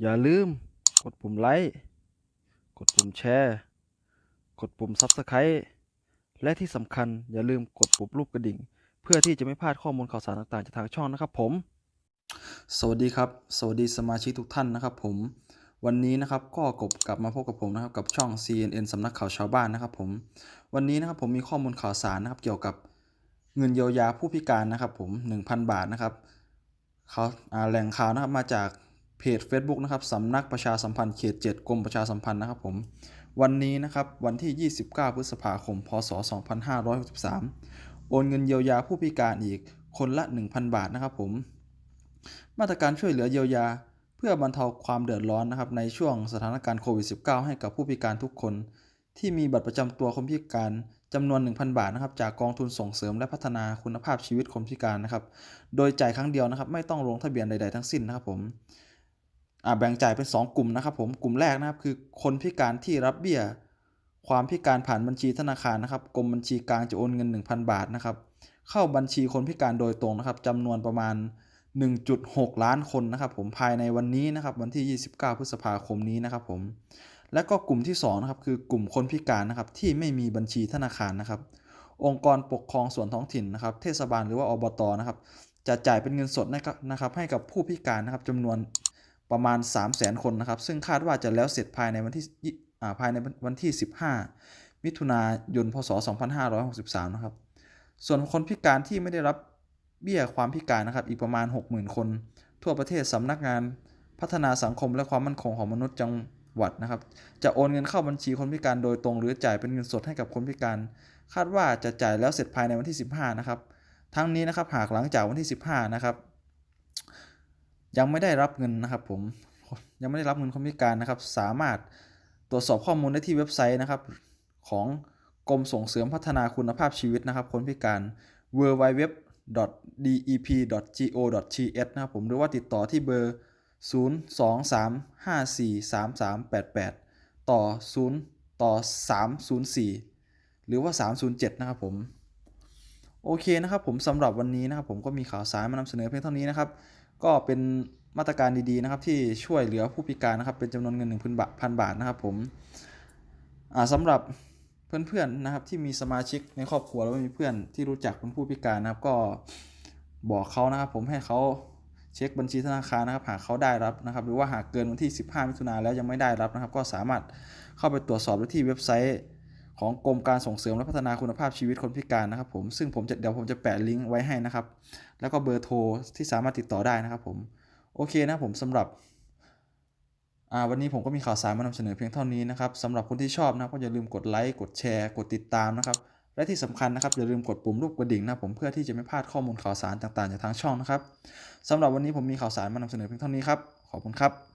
อย่าลืมกดปุ่มไลค์ กดปุ่มแชร์ กดปุ่ม Subscribe และที่สำคัญอย่าลืมกดปุ่มรูปกระดิ่ง เพื่อที่จะไม่พลาดข้อมูลข่าวสารต่างๆ จากทางช่องนะครับผม สวัสดีครับ สวัสดีสมาชิกทุกท่านนะครับผม วันนี้นะครับก็กบกลับมาพบกับผมนะครับกับช่อง CNN สำนักข่าวชาวบ้านนะครับผม วันนี้นะครับผมมีข้อมูลข่าวสารนะครับเกี่ยวกับเงินเยียวยาผู้พิการนะครับผม 1,000 บาทนะครับเขาอ่าแหล่งข่าวนะครับมาจาก เพจ Facebook นะครับสำนักประชาสัมพันธ์เขต 7กรมประชาสัมพันธ์นะครับผมวันนี้นะครับวันที่ 29 พฤษภาคม พศ 2563 โอนเงินเยียวยาผู้พิการอีกคนละ 1,000 บาทนะครับผมมาตรการช่วยเหลือเยียวยา เพื่อบรรเทาความเดือดร้อนนะครับในช่วงสถานการณ์โควิด -19 ให้กับผู้พิการทุกคน ที่มีบัตรประจำตัวคนพิการจำนวน 1,000 บาทนะครับจากกองทุนส่งเสริมและพัฒนาคุณภาพชีวิตคนพิการนะครับ โดยจ่ายครั้งเดียวนะครับ ไม่ต้องลงทะเบียนใด ๆ ทั้งสิ้นนะครับผม แบ่งจ่ายเป็น 2 กลุ่มนะครับผมกลุ่มแรกนะครับคือคนพิการที่รับเบี้ย ความพิการผ่านบัญชีธนาคารนะครับกรมบัญชีกลางจะโอนเงิน 1,000 บาทนะครับเข้าบัญชีคนพิการโดยตรงนะครับจำนวนประมาณ 1.6 ล้านคนนะครับผมภายในวันนี้นะครับวันที่ 29 พฤษภาคมนี้นะครับผมและก็กลุ่มที่2นะครับคือกลุ่มคนพิการนะครับที่ไม่มีบัญชีธนาคารนะครับ องค์กรปกครองส่วนท้องถิ่นนะครับ เทศบาลหรือว่าอบตนะครับจะจ่ายเป็นเงินสดนะครับนะครับให้กับผู้พิการนะครับจำนวน ประมาณ 3 0 0 0 0 0คนนะครับ ซึ่งคาดว่าจะแล้วเสร็จภายในวันที่ภายในวันที่ 15 มิถุนายน พศ 2563 นะครับ ส่วนคนพิการที่ไม่ได้รับเบี้ยความพิการนะครับ อีกประมาณ 60,000 คน ทั่วประเทศสำนักงานพัฒนาสังคมและความมั่นคงของมนุษย์จังหวัดนะครับ จะโอนเงินเข้าบัญชีคนพิการโดยตรงหรือจ่ายเป็นเงินสดให้กับคนพิการ คาดว่าจะจ่ายแล้วเสร็จภายในวันที่ 15 นะครับ ทั้งนี้นะครับหากหลังจากวันที่ 15 นะครับ ยังไม่ได้รับเงินนะครับผมยังไม่ได้รับเงินคนพิการนะครับ สามารถตรวจสอบข้อมูลได้ที่เว็บไซต์นะครับ ของกรมส่งเสริมพัฒนาคุณภาพชีวิตนะครับ คนพิการ www.dep.go.th นะครับผมหรือว่าติดต่อที่เบอร์ 023543388 ต่อ 0 ต่อ 304 หรือว่า 307 นะครับผม โอเคนะครับผมสำหรับวันนี้นะครับผมก็มีข่าวสารมานำเสนอเพียงเท่านี้นะครับ ก็เป็นมาตรการดีๆนะครับที่ช่วยเหลือผู้พิการนะครับเป็นจำนวนเงิน 1,000 บาทพันบาทนะครับผมสำหรับเพื่อนๆนะครับที่มีสมาชิกในครอบครัวแล้วมีเพื่อนที่รู้จักเป็นผู้พิการนะครับ ก็บอกเขานะครับ ผมให้เขาเช็คบัญชีธนาคารนะครับหากเขาได้รับนะครับ หรือว่าหากเกินวันที่ 15 มิถุนายนแล้วยังไม่ได้รับนะครับ ก็สามารถเข้าไปตรวจสอบได้ที่เว็บไซต์ ของกรมการส่งเสริมและพัฒนาคุณภาพชีวิตคนพิการนะครับผมซึ่งผมจะเดี๋ยวผมจะแปะลิงก์ไว้ให้นะครับ แล้วก็เบอร์โทรที่สามารถติดต่อได้นะครับผมโอเคนะผมสำหรับวันนี้ผมก็มีข่าวสารมานำเสนอเพียงเท่านี้นะครับสำหรับคนที่ชอบนะก็อย่าลืมกดไลค์กดแชร์ กดติดตามนะครับ และที่สำคัญนะครับอย่าลืมกดปุ่มรูปกระดิ่งนะผมเพื่อที่จะไม่พลาดข้อมูลข่าวสารต่างๆจากทางช่องนะครับสำหรับวันนี้ผมมีข่าวสารมานำเสนอเพียงเท่านี้ครับขอบคุณครับ